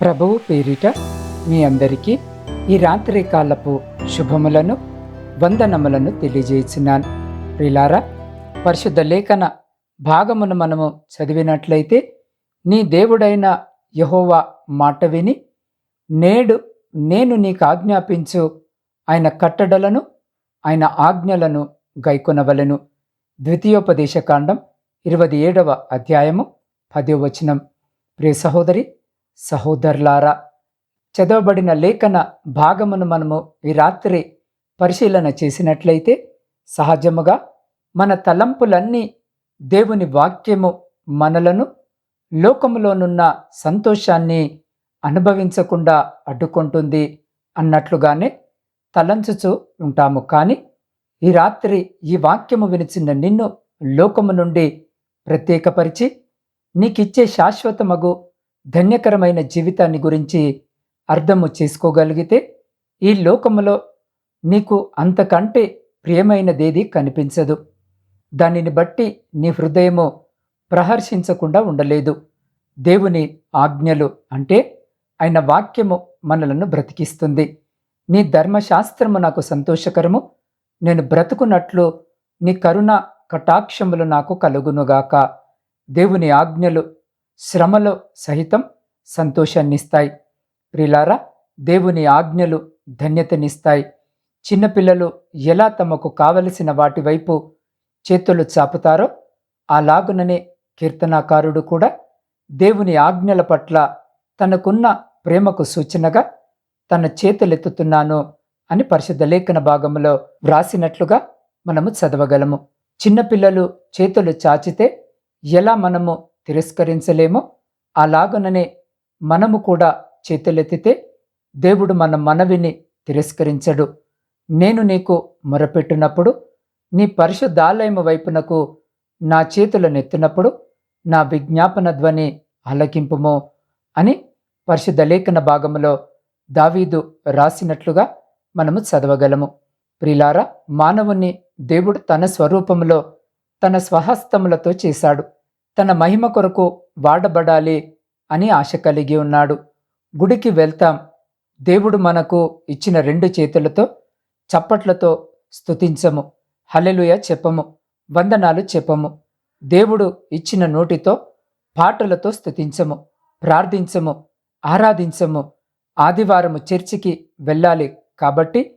ప్రభువు పేరిట మీ అందరికీ ఈ రాత్రి కాలపు శుభములను వందనములను తెలియజేస్తున్నాను ప్రిలారా పరిశుద్ధ లేఖన భాగమును మనము చదివినట్లయితే నీ దేవుడైన యహోవా మాట విని నేడు నేను నీకు ఆజ్ఞాపించు ఆయన కట్టడలను ఆయన ఆజ్ఞలను గైకొనవలను. ద్వితీయోపదేశకాండం ఇరవై ఏడవ అధ్యాయము పదో వచనం. ప్రియ సహోదరి సహోదరులారా చదవబడిన లేఖన భాగమును మనము ఈ రాత్రి పరిశీలన చేసినట్లయితే సహజముగా మన తలంపులన్నీ దేవుని వాక్యము మనలను లోకములోనున్న సంతోషాన్ని అనుభవించకుండా అడ్డుకుంటుంది అన్నట్లుగానే తలంచుచూ ఉంటాము. కానీ ఈ రాత్రి ఈ వాక్యము వినిచిన నిన్ను లోకము నుండి ప్రత్యేకపరిచి నీకిచ్చే శాశ్వతమగు ధన్యకరమైన జీవితాన్ని గురించి అర్థము చేసుకోగలిగితే ఈ లోకములో నీకు అంతకంటే ప్రియమైనదేది కనిపించదు. దానిని బట్టి నీ హృదయము ప్రహర్షించకుండా ఉండలేదు. దేవుని ఆజ్ఞలు అంటే ఆయన వాక్యము మనలను బ్రతికిస్తుంది. నీ ధర్మశాస్త్రము నాకు సంతోషకరము. నేను బ్రతుకున్నట్లు నీ కరుణ కటాక్షములు నాకు కలుగునుగాక. దేవుని ఆజ్ఞలు శ్రమలో సహితం సంతోషాన్నిస్తాయి. ప్రిలారా దేవుని ఆజ్ఞలు ధన్యతనిస్తాయి. చిన్నపిల్లలు ఎలా తమకు కావలసిన వాటి వైపు చేతులు చాపుతారో అలాగుననే కీర్తనాకారుడు కూడా దేవుని ఆజ్ఞల పట్ల తనకున్న ప్రేమకు సూచనగా తన చేతులెత్తుతున్నాను అని పరిశుద్ధ లేఖన భాగంలో వ్రాసినట్లుగా మనము చదవగలము. చిన్నపిల్లలు చేతులు చాచితే ఎలా మనము తిరస్కరించలేమో. అలాగననే మనము కూడా చేతులెత్తితే దేవుడు మన మనవిని తిరస్కరించడు. నేను నీకు మొరపెట్టినప్పుడు నీ పరిశుద్ధాలయము వైపునకు నా చేతులను ఎత్తినప్పుడు నా విజ్ఞాపన ధ్వని ఆలకింపుము అని పరిశుద్ధ లేఖన భాగములో దావీదు రాసినట్లుగా మనము చదవగలము. ప్రిలారా మానవుని దేవుడు తన స్వరూపములో తన స్వహస్తములతో చేశాడు. తన మహిమ కొరకు వాడబడాలి అని ఆశ కలిగి ఉన్నాడు. గుడికి వెళ్తాం. దేవుడు మనకు ఇచ్చిన రెండు చేతులతో చప్పట్లతో స్తుతించము. హలెలుయ చెప్పము. వందనాలు చెప్పము. దేవుడు ఇచ్చిన నోటితో పాటలతో స్థుతించము ప్రార్థించము. ఆరాధించము. ఆదివారము చర్చికి వెళ్ళాలి కాబట్టి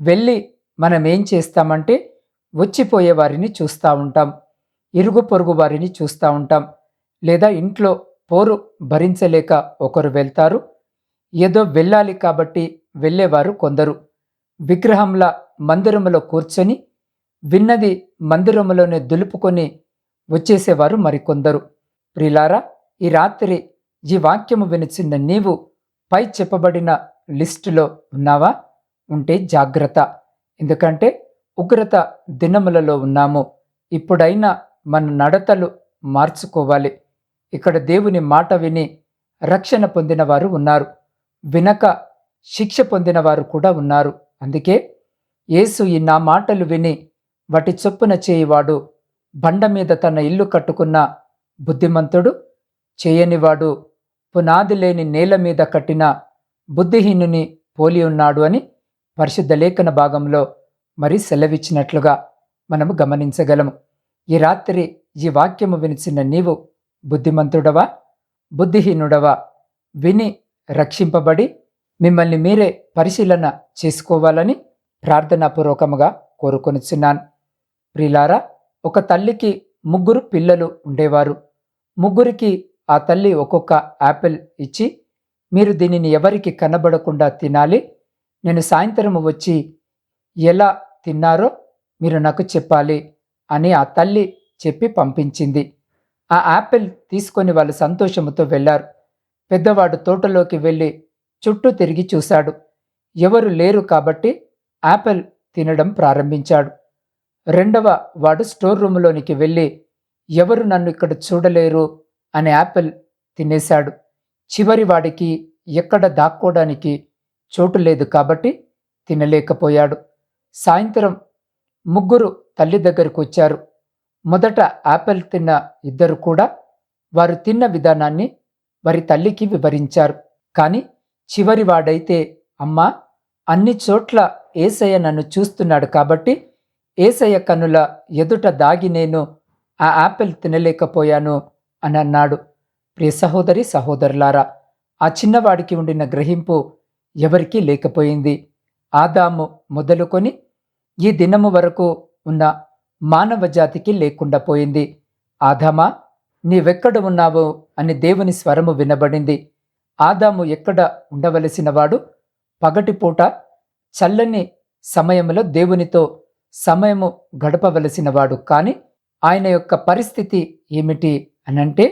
వెళ్ళి మనం ఏం చేస్తామంటే వచ్చిపోయే వారిని చూస్తూ ఉంటాం. ఇరుగు పొరుగు వారిని చూస్తూ ఉంటాం. లేదా ఇంట్లో పోరు భరించలేక ఒకరు వెళ్తారు. ఏదో వెళ్ళాలి కాబట్టి వెళ్ళేవారు కొందరు. విగ్రహంలా మందిరములో కూర్చొని విన్నది మందిరములోనే దులుపుకొని వచ్చేసేవారు మరికొందరు. ప్రిలారా ఈ రాత్రి ఈ వాక్యము వినిచిన నీవు పై చెప్పబడిన లిస్టులో ఉన్నావా? ఉంటే జాగ్రత్త. ఎందుకంటే ఉగ్రత దినములలో ఉన్నాము. ఇప్పుడైనా మన నడతలు మార్చుకోవాలి. ఇక్కడ దేవుని మాట విని రక్షణ పొందినవారు ఉన్నారు. వినక శిక్ష పొందిన వారు కూడా ఉన్నారు. అందుకే యేసు ఈ నా మాటలు విని వాటి చొప్పున చేయివాడు బండ మీద తన ఇల్లు కట్టుకున్న బుద్ధిమంతుడు చేయనివాడు పునాది లేని నేల మీద కట్టిన బుద్ధిహీనుని పోలి ఉన్నాడు అని పరిశుద్ధ లేఖన భాగంలో మరి సెలవిచ్చినట్లుగా మనము గమనించగలము. ఈ రాత్రి ఈ వాక్యము వినిచిన నీవు బుద్ధిమంతుడవా? బుద్ధిహీనుడవా? విని రక్షింపబడి మిమ్మల్ని మీరే పరిశీలన చేసుకోవాలని ప్రార్థనాపూర్వకముగా కోరుకొనిచున్నాను. ప్రిలారా ఒక తల్లికి ముగ్గురు పిల్లలు ఉండేవారు. ముగ్గురికి ఆ తల్లి ఒక్కొక్క యాపిల్ ఇచ్చి మీరు దీనిని ఎవరికి కనబడకుండా తినాలి? నేను సాయంత్రం వచ్చి ఎలా తిన్నారో మీరు నాకు చెప్పాలి. అని ఆ తల్లి చెప్పి పంపించింది. ఆ యాపిల్ తీసుకొని వాళ్ళు సంతోషముతో వెళ్ళారు. పెద్దవాడు తోటలోకి వెళ్ళి చుట్టూ తిరిగి చూశాడు. ఎవరు లేరు కాబట్టి యాపిల్ తినడం ప్రారంభించాడు. రెండవ వాడు స్టోర్ రూములోనికి వెళ్ళి ఎవరు నన్ను ఇక్కడ చూడలేరు? అని యాపిల్ తినేశాడు. చివరి వాడికి ఎక్కడ దాక్కోవడానికి చోటు లేదు కాబట్టి తినలేకపోయాడు. సాయంత్రం ముగ్గురు తల్లి దగ్గరకు వచ్చారు. మొదట ఆపిల్ తిన్న ఇద్దరు కూడా వారు తిన్న విధానాన్ని వారి తల్లికి వివరించారు. కానీ చివరి వాడైతే అమ్మా అన్ని చోట్ల ఏసయ్య నన్ను చూస్తున్నాడు కాబట్టి ఏసయ్య కనుల ఎదుట దాగి నేను ఆ యాపిల్ తినలేకపోయాను అని అన్నాడు. ప్రియ సహోదరి సహోదరులారా ఆ చిన్నవాడికి ఉండిన గ్రహింపు ఎవరికీ లేకపోయింది. ఆదాము మొదలుకొని ఈ దినము వరకు ఉన్న మానవ జాతికి లేకుండా పోయింది. ఆదామా నీవెక్కడ ఉన్నావు? అని దేవుని స్వరము వినబడింది. ఆదాము ఎక్కడ ఉండవలసినవాడు? పగటిపూట చల్లని సమయంలో దేవునితో సమయము గడపవలసినవాడు కానీ ఆయన యొక్క పరిస్థితి ఏమిటి అనంటే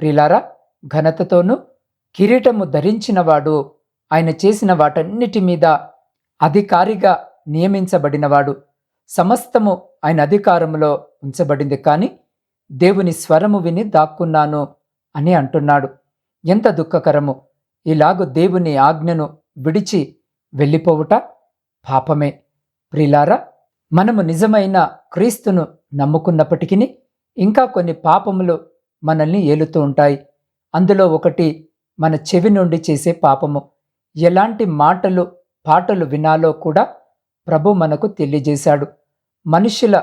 ప్రిలారా ఘనతతోనూ కిరీటము ధరించినవాడు ఆయన చేసిన వాటన్నిటి మీద అధికారిగా నియమించబడినవాడు. సమస్తము ఆయన అధికారంలో ఉంచబడింది కానీ దేవుని స్వరము విని దాక్కున్నాను అని అంటున్నాడు. ఎంత దుఃఖకరము! ఇలాగు దేవుని ఆజ్ఞను విడిచి వెళ్ళిపోవుట పాపమే. ప్రిలారా మనము నిజమైన క్రీస్తును నమ్ముకున్నప్పటికీ ఇంకా కొన్ని పాపములు మనల్ని ఏలుతూ ఉంటాయి. అందులో ఒకటి మన చెవి నుండి చేసే పాపము. ఎలాంటి మాటలు పాటలు వినాలో కూడా ప్రభు మనకు తెలియజేశాడు. మనుషుల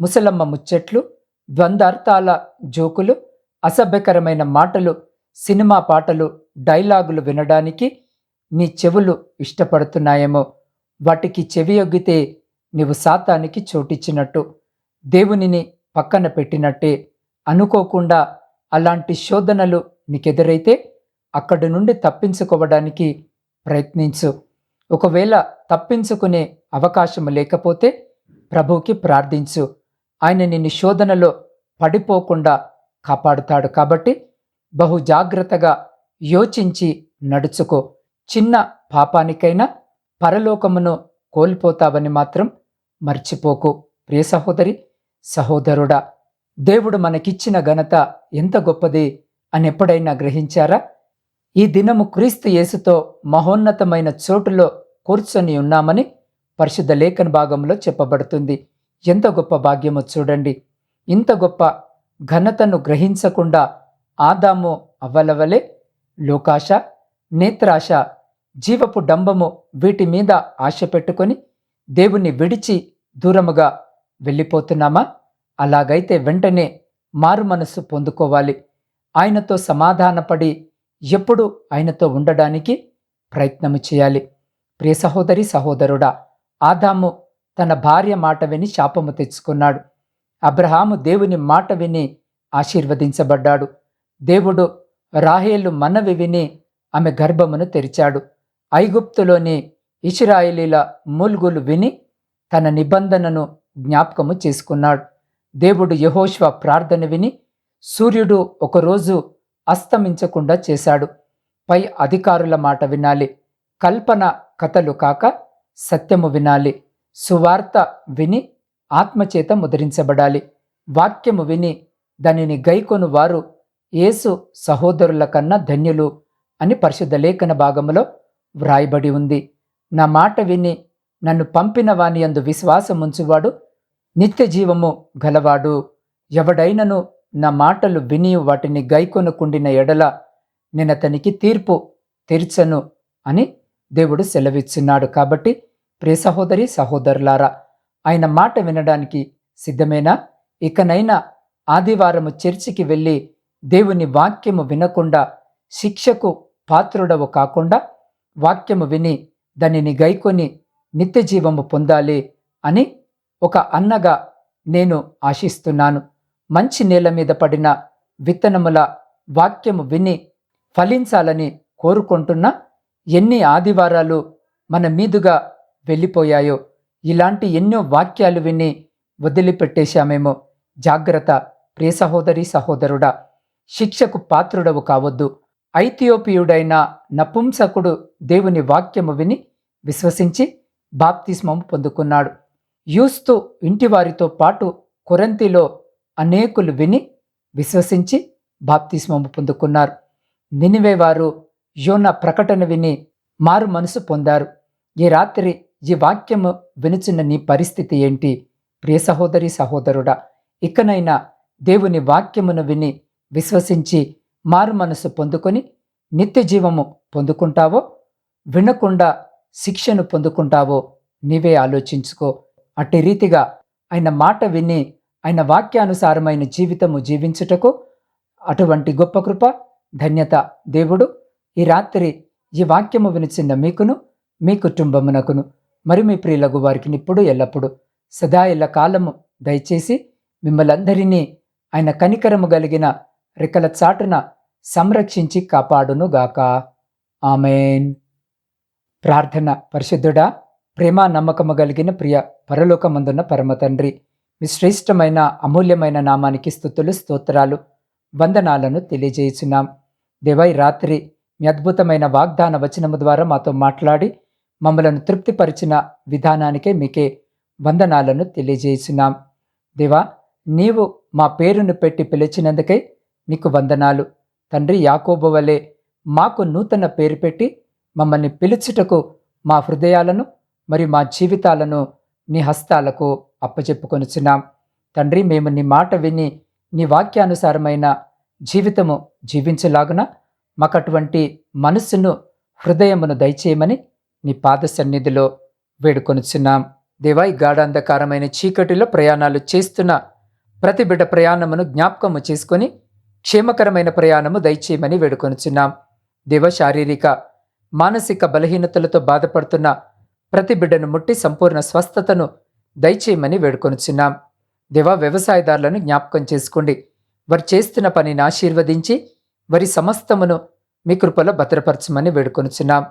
ముసలమ్మ ముచ్చట్లు ద్వంద్వార్థాల జోకులు అసభ్యకరమైన మాటలు సినిమా పాటలు డైలాగులు వినడానికి నీ చెవులు ఇష్టపడుతున్నాయేమో. వాటికి చెవియొగ్గితే నీవు సాతానికి చోటిచ్చినట్టు. దేవునిని పక్కన పెట్టినట్టే. అనుకోకుండా అలాంటి శోధనలు నీకెదురైతే అక్కడి నుండి తప్పించుకోవడానికి ప్రయత్నించు. ఒకవేళ తప్పించుకునే అవకాశం లేకపోతే ప్రభువుకి ప్రార్థించు. ఆయన నిన్ను శోధనలో పడిపోకుండా కాపాడుతాడు కాబట్టి బహు జాగ్రత్తగా యోచించి నడుచుకో. చిన్న పాపానికైనా పరలోకమును కోల్పోతావని మాత్రం మర్చిపోకు. ప్రియ సహోదరి సహోదరుడా దేవుడు మనకిచ్చిన ఘనత ఎంత గొప్పది అని ఎప్పుడైనా గ్రహించారా? ఈ దినము క్రీస్తు యేసుతో మహోన్నతమైన చోటులో కూర్చొని ఉన్నామని పరిశుద్ధ లేఖన భాగంలో చెప్పబడుతుంది. ఎంత గొప్ప భాగ్యమో చూడండి. ఇంత గొప్ప ఘనతను గ్రహించకుండా ఆదాము అవ్వలవలే లోకాశ నేత్రాశ జీవపు డంబము వీటి మీద ఆశ పెట్టుకొని దేవుణ్ణి విడిచి దూరముగా వెళ్ళిపోతున్నామా? అలాగైతే వెంటనే మారు మనస్సు పొందుకోవాలి. ఆయనతో సమాధానపడి ఎప్పుడు ఆయనతో ఉండడానికి ప్రయత్నము చేయాలి. ప్రియ సహోదరి సహోదరుడా ఆదాము తన భార్య మాట విని శాపము తెచ్చుకున్నాడు. అబ్రహాము దేవుని మాట విని ఆశీర్వదించబడ్డాడు. దేవుడు రాహేలు మనవి విని ఆమె గర్భమును తెరిచాడు. ఐగుప్తులోని ఇస్రాయేలీల మూల్గులు విని తన నిబంధనను జ్ఞాపకము చేసుకున్నాడు. దేవుడు యహోష్వ ప్రార్థన విని సూర్యుడు ఒకరోజు అస్తమించకుండా చేశాడు. పై అధికారుల మాట వినాలి. కల్పన కథలు కాక సత్యము వినాలి. సువార్త విని ఆత్మచేత ముద్రించబడాలి. వాక్యము విని దానిని గైకొను వారు యేసు సహోదరుల కన్నా ధన్యులు అని పరిశుద్ధ లేఖన భాగములో వ్రాయబడి ఉంది. నా మాట విని నన్ను పంపిన వాని అందు విశ్వాసముంచువాడు నిత్య జీవము గలవాడు. ఎవడైనను నా మాటలు విని వాటిని గైకొనుకుండిన ఎడల నేనతనికి తీర్పు తీర్చను అని దేవుడు సెలవిచ్చున్నాడు. కాబట్టి ప్రియ సహోదరి సహోదరులారా ఆయన మాట వినడానికి సిద్ధమేనా? ఇకనైనా ఆదివారము చర్చికి వెళ్ళి దేవుని వాక్యము వినకుండా శిక్షకు పాత్రుడవు కాకుండా వాక్యము విని దానిని గైకొని నిత్య జీవము పొందాలి అని ఒక అన్నగా నేను ఆశిస్తున్నాను. మంచి నేల మీద పడిన విత్తనముల వాక్యము విని ఫలించాలని కోరుకుంటున్నా ఎన్ని ఆదివారాలు మన మీదుగా వెళ్ళిపోయాయో? ఇలాంటి ఎన్నో వాక్యాలు విని వదిలిపెట్టేశామేమో. జాగ్రత్త ప్రియ సహోదరి సహోదరుడా శిక్షకు పాత్రుడవు కావద్దు. ఐథియోపియుడైన నపుంసకుడు దేవుని వాక్యము విని విశ్వసించి బాప్తిస్మము పొందుకున్నాడు. యూస్తు ఇంటివారితో పాటు కొరంతిలో అనేకులు విని విశ్వసించి బాప్తిస్మము పొందుకున్నారు. నినివే వారు యోన ప్రకటన విని మారు మనసు పొందారు. ఈ రాత్రి ఈ వాక్యము వినుచున్న నీ పరిస్థితి ఏంటి? ప్రియ సహోదరి సహోదరుడా ఇకనైనా దేవుని వాక్యమును విని విశ్వసించి మారు మనసు పొందుకొని నిత్య జీవము పొందుకుంటావో? వినకుండా శిక్షను పొందుకుంటావో? నీవే ఆలోచించుకో. అట్టి రీతిగా ఆయన మాట విని ఆయన వాక్యానుసారమైన జీవితము జీవించుటకు అటువంటి గొప్ప కృప ధన్యత దేవుడు ఈ రాత్రి ఈ వాక్యము వినిచిన మీకును మీ కుటుంబమునకును. మరి మీ ప్రియులకు వారికి ఇప్పుడు ఎల్లప్పుడు సదా ఎల్ల కాలము దయచేసి మిమ్మల్ని అందరినీ ఆయన కనికరము కలిగిన రెక్కల చాటున సంరక్షించి కాపాడును గాక ఆమెన్. ప్రార్థన పరిశుద్ధుడా ప్రేమ నమ్మకము కలిగిన ప్రియ పరలోకమందున్న పరమతండ్రి మీ శ్రేష్టమైన అమూల్యమైన నామానికి స్థుతులు స్తోత్రాలు వందనాలను తెలియజేయుచున్నాం. దేవై రాత్రి మీ అద్భుతమైన వాగ్దాన వచనము ద్వారా మాతో మాట్లాడి మమ్మలను తృప్తిపరిచిన విధానానికే మీకే వందనాలను తెలియజేసినాం దేవా నీవు మా పేరును పెట్టి పిలిచినందుకై నీకు వందనాలు. తండ్రి యాకోబు వలె మాకు నూతన పేరు పెట్టి మమ్మల్ని పిలుచుటకు మా హృదయాలను మరి మా జీవితాలను నీ హస్తాలకు అప్పచెప్పుకొనుచున్నాం తండ్రి మేము నీ మాట విని నీ వాక్యానుసారమైన జీవితము జీవించలాగున మాకు అటువంటి మనస్సును హృదయమును దయచేయమని నీ పాద సన్నిధిలో వేడుకొనుచున్నాం. దేవా ఈ గాఢాంధకారమైన చీకటిలో ప్రయాణాలు చేస్తున్న ప్రతి బిడ్డ ప్రయాణమును జ్ఞాపకము చేసుకొని క్షేమకరమైన ప్రయాణము దయచేయమని వేడుకొనుచున్నాం. దేవ శారీరక మానసిక బలహీనతలతో బాధపడుతున్న ప్రతి బిడ్డను ముట్టి సంపూర్ణ స్వస్థతను దయచేయమని వేడుకొనుచున్నాం. దేవా వ్యవసాయదారులను జ్ఞాపకం చేసుకోండి. వారు చేస్తున్న పనిని ఆశీర్వదించి వారి సమస్తమును మీ కృపలో భద్రపరచమని వేడుకొనుచున్నాం.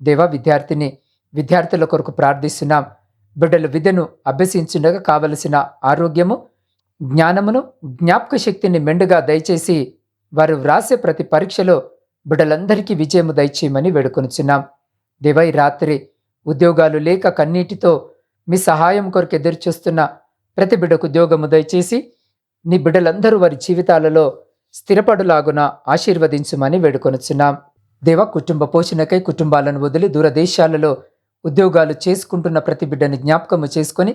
దేవా విద్యార్థిని విద్యార్థుల కొరకు ప్రార్థిస్తున్నాం. బిడ్డల విద్యను అభ్యసించుండగా కావలసిన ఆరోగ్యము జ్ఞానమును జ్ఞాపక శక్తిని మెండుగా దయచేసి వారు వ్రాసే ప్రతి పరీక్షలో బిడ్డలందరికీ విజయము దయచేయమని వేడుకొనుచున్నాం. దేవై రాత్రి ఉద్యోగాలు లేక కన్నీటితో మీ సహాయం కొరకు ఎదురుచూస్తున్న ప్రతి బిడ్డకు ఉద్యోగము దయచేసి నీ బిడ్డలందరూ వారి జీవితాలలో స్థిరపడులాగున ఆశీర్వదించమని వేడుకొనుచున్నాం. దేవ కుటుంబ పోషణకై కుటుంబాలను వదిలి దూరదేశాలలో ఉద్యోగాలు చేసుకుంటున్న ప్రతి బిడ్డని జ్ఞాపకము చేసుకొని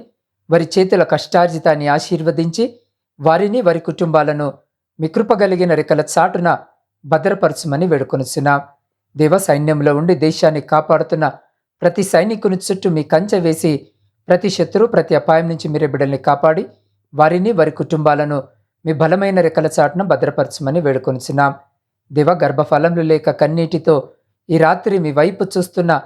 వారి చేతుల కష్టార్జితాన్ని ఆశీర్వదించి వారిని వారి కుటుంబాలను మీ రెక్కల చాటున భద్రపరచమని వేడుకొనుచున్నాం. దేవ సైన్యంలో ఉండి దేశాన్ని కాపాడుతున్న ప్రతి సైనికుని చుట్టూ మీ కంచె వేసి ప్రతి శత్రువు ప్రతి అపాయం నుంచి మీరే బిడ్డల్ని కాపాడి వారిని వారి కుటుంబాలను మీ బలమైన రెక్కల చాటున భద్రపరచమని వేడుకొనుచున్నాం. దివ గర్భఫలములు లేక కన్నీటితో ఈ రాత్రి మీ వైపు చూస్తున్న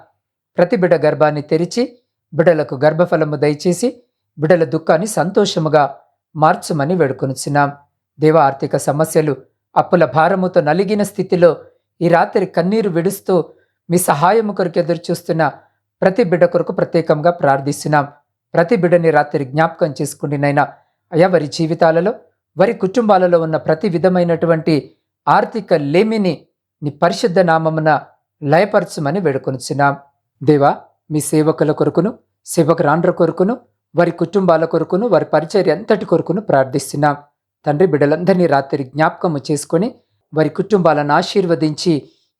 ప్రతి బిడ గర్భాన్ని తెరిచి బిడలకు గర్భఫలము దయచేసి బిడల దుఃఖాన్ని సంతోషముగా మార్చమని వేడుకొనుచున్నాం. దేవ ఆర్థిక సమస్యలు అప్పుల భారముతో నలిగిన స్థితిలో ఈ రాత్రి కన్నీరు విడుస్తూ మీ సహాయము కొరకు ఎదురుచూస్తున్న ప్రతి బిడ్డ కొరకు ప్రత్యేకంగా ప్రార్థిస్తున్నాం. ప్రతి బిడ్డని రాత్రి జ్ఞాపకం చేసుకుండినైనా అయా వారి జీవితాలలో వారి కుటుంబాలలో ఉన్న ప్రతి విధమైనటువంటి ఆర్థిక లేమిని నీ పరిశుద్ధ నామమున లయపరచమని వేడుకొనుచున్నాం. దేవా మీ సేవకుల కొరకును సేవకురాండ్ర కొరకును వారి కుటుంబాల కొరకును వారి పరిచర్య అంతటి కొరకును ప్రార్థిస్తున్నాం. తండ్రి బిడ్డలందరినీ రాత్రి జ్ఞాపకము చేసుకొని వారి కుటుంబాలను ఆశీర్వదించి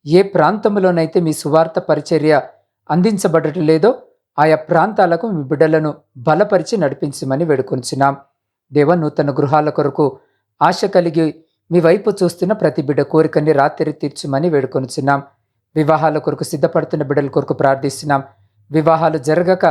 ఏ ప్రాంతంలోనైతే మీ సువార్త పరిచర్య అందించబడటం లేదో ఆయా ప్రాంతాలకు మీ బిడ్డలను బలపరిచి నడిపించమని వేడుకొంచున్నాం దేవ నూతన గృహాల కొరకు ఆశ కలిగి మీ వైపు చూస్తున్న ప్రతి బిడ్డ కోరికని రాత్రి తీర్చమని వేడుకొనుచున్నాం. వివాహాల కొరకు సిద్ధపడుతున్న బిడ్డల కొరకు ప్రార్థిస్తున్నాం. వివాహాలు జరగక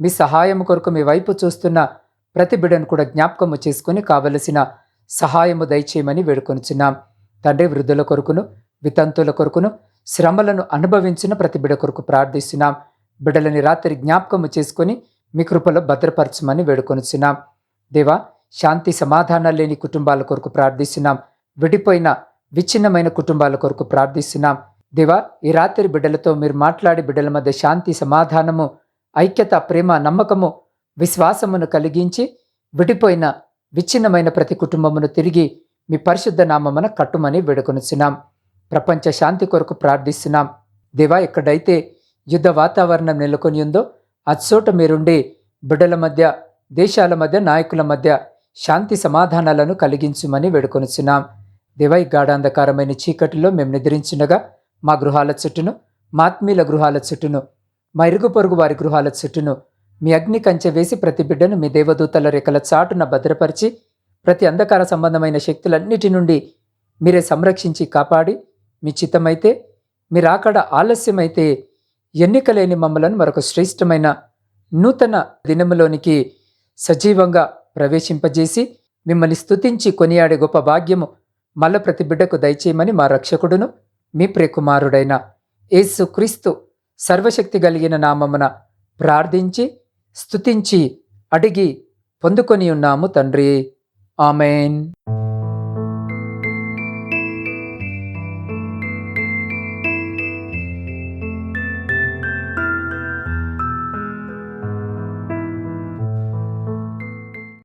మీ సహాయం కొరకు మీ వైపు చూస్తున్న ప్రతి బిడ్డను కూడా జ్ఞాపకము చేసుకుని కావలసిన సహాయము దయచేయమని వేడుకొనుచున్నాం. తండ్రి వృద్ధుల కొరకును వితంతుల కొరకును శ్రమలను అనుభవించిన ప్రతి బిడ్డ కొరకు ప్రార్థిస్తున్నాం. బిడ్డలని రాత్రి జ్ఞాపకము చేసుకొని మీ కృపలో భద్రపరచమని వేడుకొనుచున్నాం. దేవా శాంతి సమాధానాలు లేని కుటుంబాల కొరకు ప్రార్థిస్తున్నాం. విడిపోయిన విచ్ఛిన్నమైన కుటుంబాల కొరకు ప్రార్థిస్తున్నాం. దేవా ఈ రాత్రి బిడ్డలతో మీరు మాట్లాడి బిడ్డల మధ్య శాంతి సమాధానము ఐక్యత ప్రేమ నమ్మకము విశ్వాసమును కలిగించి విడిపోయిన విచ్ఛిన్నమైన ప్రతి కుటుంబమును తిరిగి మీ పరిశుద్ధ నామమున కట్టుమని వేడుకొనుచున్నాం. ప్రపంచ శాంతి కొరకు ప్రార్థిస్తున్నాం. దేవా ఎక్కడైతే యుద్ధ వాతావరణం నెలకొని ఉందో అచ్చోట మీరుండి బిడ్డల మధ్య దేశాల మధ్య నాయకుల మధ్య శాంతి సమాధానాలను కలిగించుమని వేడుకొనుచున్నాం. దివై గాఢాంధకారమైన చీకటిలో మేము నిద్రించినగా మా గృహాల చుట్టూను మాత్మీల గృహాల చుట్టూను మా ఇరుగు పొరుగు వారి గృహాల చుట్టూను మీ అగ్ని కంచె వేసి ప్రతి బిడ్డను మీ దేవదూతల రెక్కల చాటున భద్రపరిచి ప్రతి అంధకార సంబంధమైన శక్తులన్నిటి నుండి మీరే సంరక్షించి కాపాడి మీ చిత్తమైతే మీరు అక్కడ ఆలస్యమైతే ఎన్నికలేని మమ్మలను మరొక శ్రేష్టమైన నూతన దినములోనికి సజీవంగా ప్రవేశింపజేసి మిమ్మల్ని స్తుతించి కొనియాడే గొప్ప భాగ్యము మల్ల ప్రతి బిడ్డకు దయచేయమని మా రక్షకుడును మీ ప్రియకుమారుడైన యేసుక్రీస్తు సర్వశక్తి కలిగిన నామమున ప్రార్థించి స్తుతించి అడిగి పొందుకొని ఉన్నాము తండ్రి. ఆమెన్.